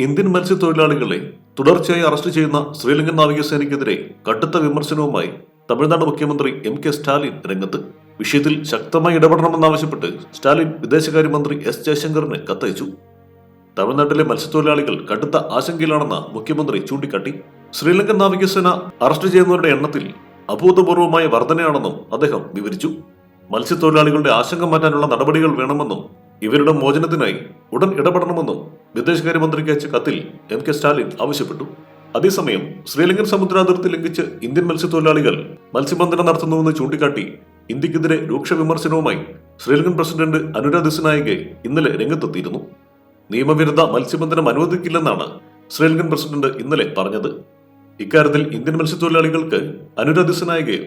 Indian മത്സ്യത്തൊഴിലാളികളെ തുടർച്ചയായി arrest ചെയ്യുന്ന ശ്രീലങ്കൻ നാവികസേനയ്ക്കെതിരെ കടുത്ത വിമർശനവുമായി തമിഴ്നാട് മുഖ്യമന്ത്രി എം കെ സ്റ്റാലിൻ രംഗത്ത്. വിഷയത്തിൽ ശക്തമായി ഇടപെടണമെന്നാവശ്യപ്പെട്ട് സ്റ്റാലിൻ വിദേശകാര്യമന്ത്രി എസ് ജയശങ്കറിന് കത്തയച്ചു. തമിഴ്നാട്ടിലെ മത്സ്യത്തൊഴിലാളികൾ കടുത്ത ആശങ്കയിലാണെന്ന് മുഖ്യമന്ത്രി ചൂണ്ടിക്കാട്ടി. ശ്രീലങ്കൻ നാവികസേന അറസ്റ്റ് ചെയ്യുന്നവരുടെ എണ്ണത്തിൽ അഭൂതപൂർവമായ വർധനയാണെന്നും അദ്ദേഹം വിവരിച്ചു. മത്സ്യത്തൊഴിലാളികളുടെ ആശങ്ക മാറ്റാനുള്ള നടപടികൾ വേണമെന്നും ഇവരുടെ മോചനത്തിനായി ഉടൻ ഇടപെടണമെന്നും വിദേശകാര്യമന്ത്രിക്ക് അയച്ച കത്തിൽ എം കെ സ്റ്റാലിൻ ആവശ്യപ്പെട്ടു. അതേസമയം ശ്രീലങ്കൻ സമുദ്രാതിർത്തി ലംഘിച്ച് ഇന്ത്യൻ മത്സ്യത്തൊഴിലാളികൾ മത്സ്യബന്ധനം നടത്തുന്നുവെന്ന് ചൂണ്ടിക്കാട്ടി ഇന്ത്യക്കെതിരെ രൂക്ഷ വിമർശനവുമായി ശ്രീലങ്കൻ പ്രസിഡന്റ് അനുരാഗ് ഇന്നലെ രംഗത്തെത്തിയിരുന്നു. നിയമവിരുദ്ധ മത്സ്യബന്ധനം അനുവദിക്കില്ലെന്നാണ് ശ്രീലങ്കൻ പ്രസിഡന്റ് ഇന്നലെ പറഞ്ഞത്. ഇക്കാര്യത്തിൽ ഇന്ത്യൻ മത്സ്യത്തൊഴിലാളികൾക്ക് അനുരാഗ്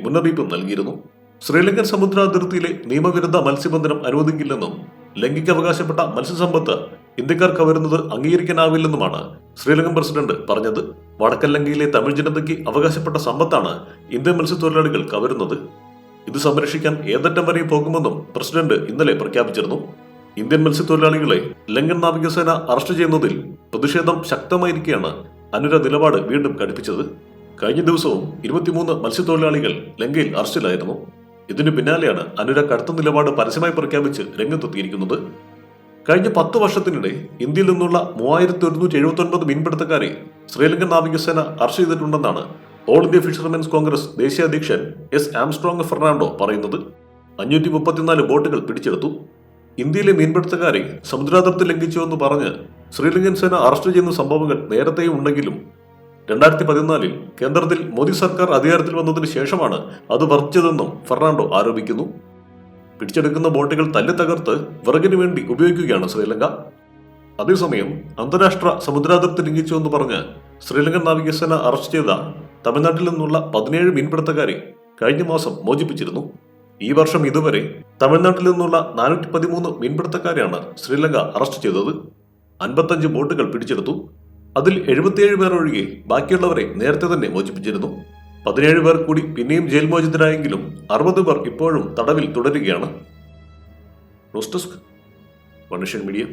മുന്നറിയിപ്പ് നൽകിയിരുന്നു. ശ്രീലങ്കൻ സമുദ്രാതിർത്തിയിലെ നിയമവിരുദ്ധ മത്സ്യബന്ധനം അനുവദിക്കില്ലെന്നും ലംഘിക്ക് അവകാശപ്പെട്ട മത്സ്യസമ്പത്ത് ഇന്ത്യക്കാർക്ക് വരുന്നത് അംഗീകരിക്കാനാവില്ലെന്നുമാണ് ശ്രീലങ്കൻ പ്രസിഡന്റ് പറഞ്ഞത്. വടക്കൻ ലങ്കയിലെ തമിഴ് ജനതയ്ക്ക് അവകാശപ്പെട്ട സമ്പത്താണ് ഇന്ത്യൻ മത്സ്യത്തൊഴിലാളികൾ കവരുന്നത്. ഇത് സംരക്ഷിക്കാൻ ഏതറ്റം വരെ പോകുമെന്നും പ്രസിഡന്റ് ഇന്നലെ പ്രഖ്യാപിച്ചിരുന്നു. ഇന്ത്യൻ മത്സ്യത്തൊഴിലാളികളെ ലങ്കൻ നാവികസേന അറസ്റ്റ് ചെയ്യുന്നതിൽ പ്രതിഷേധം ശക്തമായിരിക്കെയാണ് അനുര നിലപാട് വീണ്ടും കടുപ്പിച്ചത് കഴിഞ്ഞ ദിവസവും ഇരുപത്തിമൂന്ന് മത്സ്യത്തൊഴിലാളികൾ ലങ്കയിൽ അറസ്റ്റിലായിരുന്നു. ഇതിനു പിന്നാലെയാണ് അനുര കടുത്ത നിലപാട് പരസ്യമായി പ്രഖ്യാപിച്ച് രംഗത്തെത്തിയിരിക്കുന്നത്. കഴിഞ്ഞ പത്ത് വർഷത്തിനിടെ ഇന്ത്യയിൽ നിന്നുള്ള മൂവായിരത്തി ഒരുന്നൂറ്റി എഴുപത്തി ഒൻപത് മീൻപിടുത്തക്കാരെ ശ്രീലങ്കൻ നാവികസേന അറസ്റ്റ് ചെയ്തിട്ടുണ്ടെന്നാണ് ഓൾ ഇന്ത്യ ഫിഷർമെൻസ് കോൺഗ്രസ് ദേശീയ അധ്യക്ഷൻ എസ് ആംസ്ട്രോങ് ഫെർണാണ്ടോ പറയുന്നത്. അഞ്ഞൂറ്റി മുപ്പത്തിനാല് ബോട്ടുകൾ പിടിച്ചെടുത്തു. ഇന്ത്യയിലെ മീൻപിടുത്തക്കാരെ സമുദ്രാതിർത്തി ലംഘിച്ചുവെന്ന് പറഞ്ഞ് ശ്രീലങ്കൻ സേന അറസ്റ്റ് ചെയ്യുന്ന സംഭവങ്ങൾ നേരത്തെയും ഉണ്ടെങ്കിലും രണ്ടായിരത്തി പതിനാലിൽ കേന്ദ്രത്തിൽ മോദി സർക്കാർ അധികാരത്തിൽ വന്നതിന് ശേഷമാണ് അത് വർദ്ധിച്ചതെന്നും ഫെർണാണ്ടോ ആരോപിക്കുന്നു. പിടിച്ചെടുക്കുന്ന ബോട്ടുകൾ തല്ലി തകർത്ത് വിറകിന് വേണ്ടി ഉപയോഗിക്കുകയാണ് ശ്രീലങ്ക. അതേസമയം അന്താരാഷ്ട്ര സമുദ്രാതിർത്തി ലംഘിച്ചുവെന്ന് പറഞ്ഞ് ശ്രീലങ്കൻ നാവികസേന അറസ്റ്റ് ചെയ്ത തമിഴ്നാട്ടിൽ നിന്നുള്ള പതിനേഴ് മീൻപിടുത്തക്കാരെ കഴിഞ്ഞ മാസം മോചിപ്പിച്ചിരുന്നു. ഈ വർഷം ഇതുവരെ തമിഴ്നാട്ടിൽ നിന്നുള്ള നാനൂറ്റി പതിമൂന്ന് മീൻപിടുത്തക്കാരെയാണ് ശ്രീലങ്ക അറസ്റ്റ് ചെയ്തത്. അൻപത്തഞ്ച് ബോട്ടുകൾ പിടിച്ചെടുത്തു. അതിൽ എഴുപത്തിയേഴ് പേർ ഒഴികെ ബാക്കിയുള്ളവരെ നേരത്തെ തന്നെ മോചിപ്പിച്ചിരുന്നു. പതിനേഴ് പേർ കൂടി പിന്നെയും ജയിൽ മോചിതരായെങ്കിലും അറുപത് പേർ ഇപ്പോഴും തടവിൽ തുടരുകയാണ്. മനുഷ്യൻ മീഡിയ.